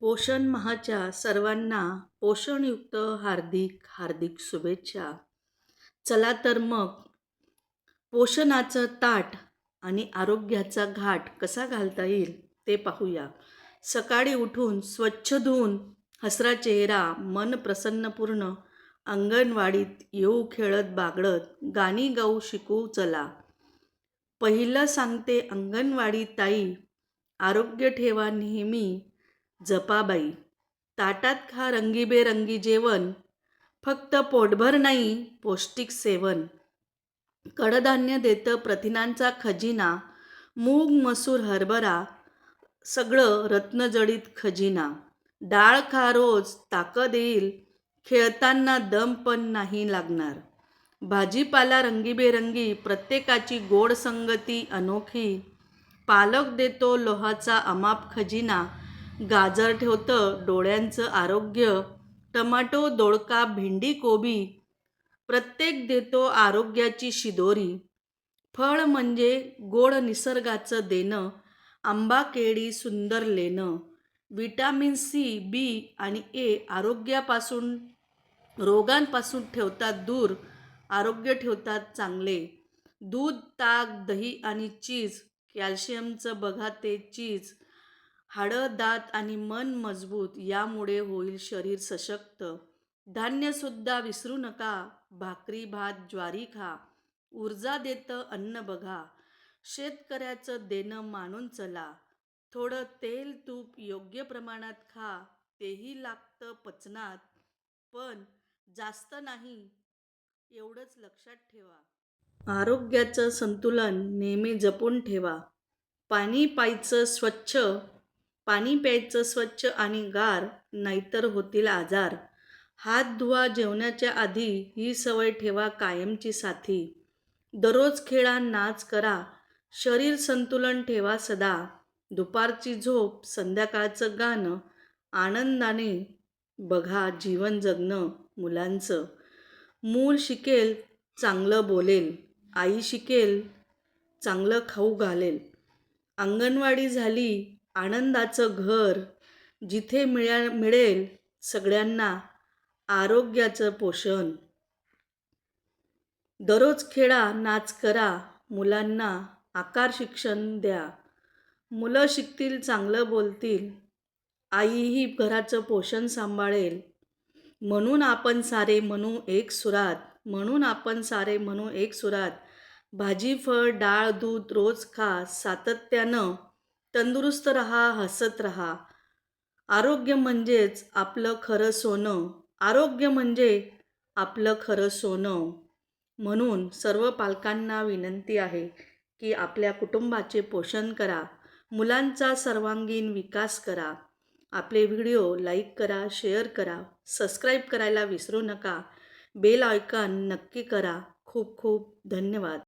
पोषण महाच्या सर्वांना पोषणयुक्त हार्दिक हार्दिक शुभेच्छा. चला तर मग पोषणाचं ताट आणि आरोग्याचा घाट कसा घालता येईल ते पाहूया. सकाळी उठून स्वच्छ धुवून हसरा चेहरा मन प्रसन्नपूर्ण अंगणवाडीत येऊ खेळत बागडत गाणी गाऊ शिकू चला. पहिलं सांगते अंगणवाडी ताई आरोग्य ठेवा नेहमी जपाबाई ताटात खा रंगीबेरंगी जेवण फक्त पोटभर नाही पौष्टिक सेवन. कडधान्य देतं प्रथिनांचा खजिना मूग मसूर हरभरा सगळं रत्नजडीत खजिना. डाळ खा रोज ताकद येईल खेळताना दम पण नाही लागणार. भाजीपाला रंगीबेरंगी प्रत्येकाची गोड संगती अनोखी. पालक देतो लोहाचा अमाप खजिना गाजर ठेवतं डोळ्यांचं आरोग्य टमाटो दोडका भेंडी कोबी. प्रत्येक देतो आरोग्याची शिदोरी. फळ म्हणजे गोड निसर्गाचं देणं आंबा केळी सुंदर लेणं. विटॅमिन सी बी आणि ए आरोग्यापासून रोगांपासून ठेवतात दूर आरोग्य ठेवतात चांगले. दूध ताक दही आणि चीज कॅल्शियमचं बघा ते चीज. हाडं दात आणि मन मजबूत यामुळे होईल शरीर सशक्त. धान्यसुद्धा विसरू नका भाकरी भात ज्वारी खा ऊर्जा देतं अन्न बघा. शेतकऱ्याचं देणं मानून चला. थोडं तेल तूप योग्य प्रमाणात खा तेही लागतं पचनात. पण जास्त नाही एवढंच लक्षात ठेवा. आरोग्याचं संतुलन नेहमी जपून ठेवा. पाणी प्यायचं स्वच्छ पाणी प्यायचं स्वच्छ आणि गार नाहीतर होतील आजार. हात धुवा जेवणाच्या आधी ही सवय ठेवा कायमची साथी. दररोज खेळा नाच करा. शरीर संतुलन ठेवा सदा. दुपारची झोप संध्याकाळचं गाणं आनंदाने बघा जीवन जगणं मुलांचं. मूल शिकेल चांगलं बोलेल. आई शिकेल चांगलं खाऊ घालेल. अंगणवाडी झाली आनंदाचं घर जिथे मिळा मिळेल सगळ्यांना आरोग्याचं पोषण. दररोज खेळा नाच करा मुलांना आकार शिक्षण द्या. मुलं शिकतील चांगलं बोलतील. आईही घराचं पोषण सांभाळेल. म्हणून आपण सारे म्हणू एक सुरात म्हणून आपण सारे म्हणू एक सुरात. भाजी फळ डाळ दूध रोज खा सातत्यानं तंदुरुस्त रहा हसत रहा. आरोग्य म्हणजेच आपलं खरं सोनं. आरोग्य म्हणजे आपलं खरं सोनं. म्हणून सर्व पालकांना विनंती आहे की आपल्या कुटुंबाचे पोषण करा. मुलांचा सर्वांगीण विकास करा. आपले व्हिडिओ लाईक करा शेअर करा सबस्क्राईब करायला विसरू नका. बेल आयकॉन नक्की करा. खूप खूप धन्यवाद.